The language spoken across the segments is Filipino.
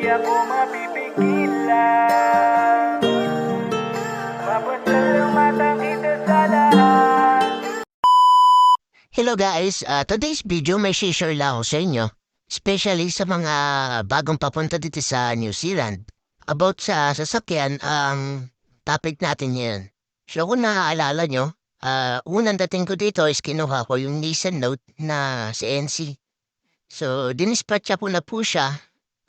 Di ako mapipigilan Mapasal ang matang kita sa lahat Hello guys, uh, today's video may share lang ako sa inyo. Especially sa mga bagong papunta dito sa New Zealand. About sa sasakyan, ang topic natin yan. So kung naaalala nyo, uh, unang dating ko dito is kinuha ko yung Nissan Note na si NC. So dinispatcha po na po siya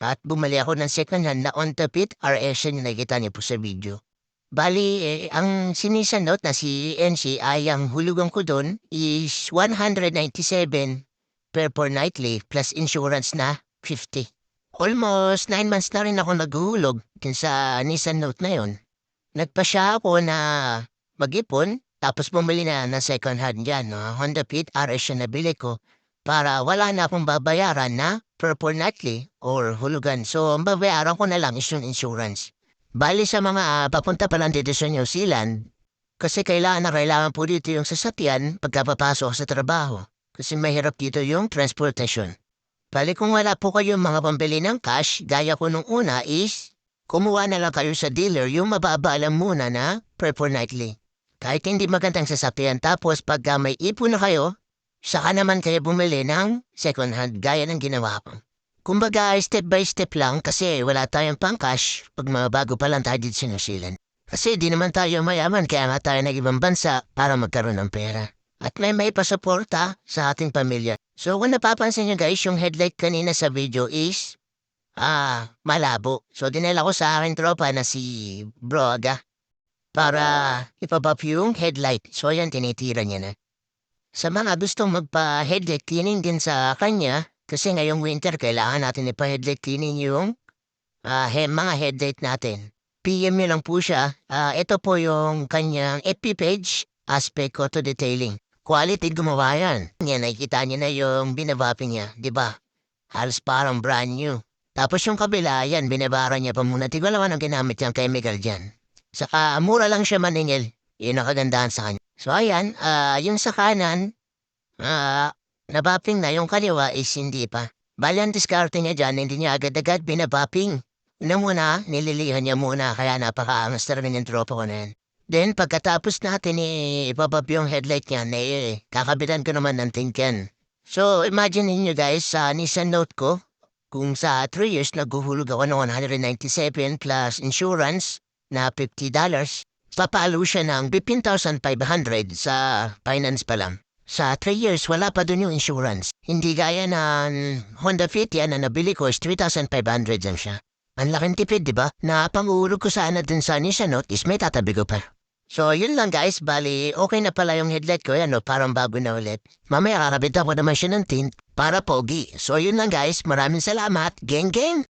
at bumali ako ng second hand na on the pit RS yung nakikita niyo po sa video. Bali, eh, ang sinisan note na si NC ay ang hulugan ko doon is 197 per fortnightly plus insurance na 50. Almost 9 months na rin ako naghuhulog dun sa Nissan Note na yon. Nagpa siya ako na mag-ipon tapos bumili na ng second hand dyan. No? Honda Fit RS yung nabili ko para wala na akong babayaran na per fortnightly or hulugan. So, ang babayaran ko na lang is yung insurance. Bali sa mga ah, papunta pa lang dito sa New Zealand, kasi kailangan na kailangan po dito yung sasakyan pagkapapasok sa trabaho. Kasi mahirap dito yung transportation. Bali kung wala po kayong mga pambili ng cash, gaya ko nung una is, kumuha na lang kayo sa dealer yung mababa muna na per fortnightly. Kahit hindi magandang sasakyan tapos pag ah, may ipon na kayo, saka naman kayo bumili ng second hand gaya ng ginawa ko. Kumbaga, step by step lang kasi wala tayong pang-cash pag mga bago pa lang tayo dito Zealand. Kasi di naman tayo mayaman kaya nga tayo nag ibang bansa para magkaroon ng pera. At may may pasaporta sa ating pamilya. So kung napapansin nyo guys, yung headlight kanina sa video is ah, malabo. So dinala ko sa aking tropa na si Broga para ipabap yung headlight. So yan, tinitira niya na. Sa mga gustong magpa-headlight cleaning din sa kanya, kasi ngayong winter, kailangan natin ipa-headlight cleaning yung ah, he- mga headlight natin. PM nyo lang po siya. Ah, ito po yung kanyang FB page, Aspect Auto Detailing. Quality gumawa yan. Yan, nakikita niyo na yung binabapi niya, di ba? Halos parang brand new. Tapos yung kabila, yan, binabara niya pa muna. Tigwa naman ang ginamit niyang chemical dyan. Saka, mura lang siya maningil. Yun ang kagandahan sa kanya. So, ayan, ah, yung sa kanan, ah, Nabapping na yung kaliwa is hindi pa. Bali ang diskarte niya dyan, hindi niya agad-agad binabapping. Una muna, nililihan niya muna kaya napakaangas na rin yung tropa ko na yan. Then pagkatapos natin eh, ipabab yung headlight niya, na eh, kakabitan ko naman ng tingkan. So imagine niyo guys, sa Nissan Note ko, kung sa 3 years naghuhulog ako ng 197 plus insurance na $50, papalo siya ng 15,500 sa finance pa lang. Sa 3 years, wala pa dun yung insurance. Hindi gaya ng Honda Fit yan na nabili ko is 3,500 lang siya. Ang laking tipid, di ba? Na panguulog ko sana dun sa Nissan Note is may tatabi ko pa. So, yun lang guys. Bali, okay na pala yung headlight ko. Yan, no? parang bago na ulit. Mamaya kakabit ako naman siya ng tint para pogi. So, yun lang guys. Maraming salamat. Geng, geng!